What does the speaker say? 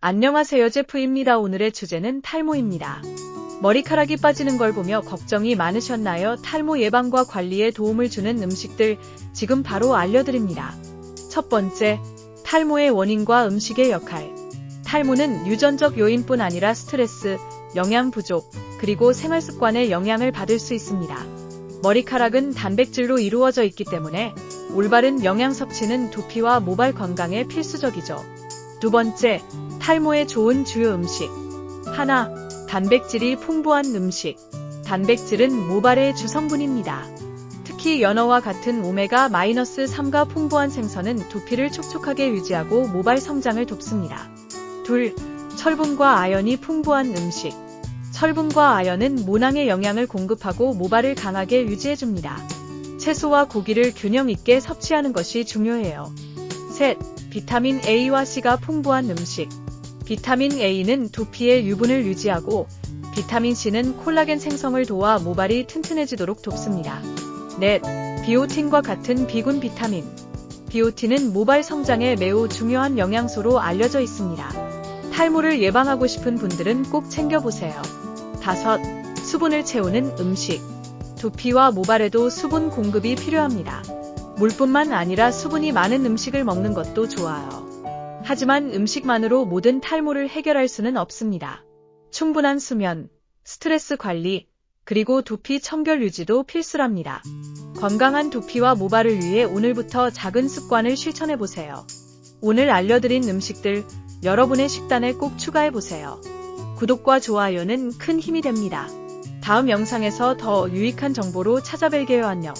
안녕하세요 제프입니다. 오늘의 주제는 탈모입니다. 머리카락이 빠지는 걸 보며 걱정이 많으셨나요? 탈모 예방과 관리에 도움을 주는 음식들 지금 바로 알려드립니다. 첫 번째, 탈모의 원인과 음식의 역할. 탈모는 유전적 요인뿐 아니라 스트레스, 영양 부족, 그리고 생활 습관의 영향을 받을 수 있습니다. 머리카락은 단백질로 이루어져 있기 때문에 올바른 영양 섭취는 두피와 모발 건강에 필수적이죠. 두 번째, 탈모에 좋은 주요 음식. 하나, 단백질이 풍부한 음식. 단백질은 모발의 주성분입니다. 특히 연어와 같은 오메가-3가 풍부한 생선은 두피를 촉촉하게 유지하고 모발 성장을 돕습니다. 둘, 철분과 아연이 풍부한 음식. 철분과 아연은 모낭에 영양을 공급하고 모발을 강하게 유지해줍니다. 채소와 고기를 균형 있게 섭취하는 것이 중요해요. 셋, 비타민 A와 C가 풍부한 음식. 비타민 A는 두피의 유분을 유지하고 비타민 C는 콜라겐 생성을 도와 모발이 튼튼해지도록 돕습니다. 넷, 비오틴과 같은 비군 비타민. 비오틴은 모발 성장에 매우 중요한 영양소로 알려져 있습니다. 탈모를 예방하고 싶은 분들은 꼭 챙겨보세요. 다섯, 수분을 채우는 음식. 두피와 모발에도 수분 공급이 필요합니다. 물뿐만 아니라 수분이 많은 음식을 먹는 것도 좋아요. 하지만 음식만으로 모든 탈모를 해결할 수는 없습니다. 충분한 수면, 스트레스 관리, 그리고 두피 청결 유지도 필수랍니다. 건강한 두피와 모발을 위해 오늘부터 작은 습관을 실천해 보세요. 오늘 알려드린 음식들 여러분의 식단에 꼭 추가해 보세요. 구독과 좋아요는 큰 힘이 됩니다. 다음 영상에서 더 유익한 정보로 찾아뵐게요. 안녕.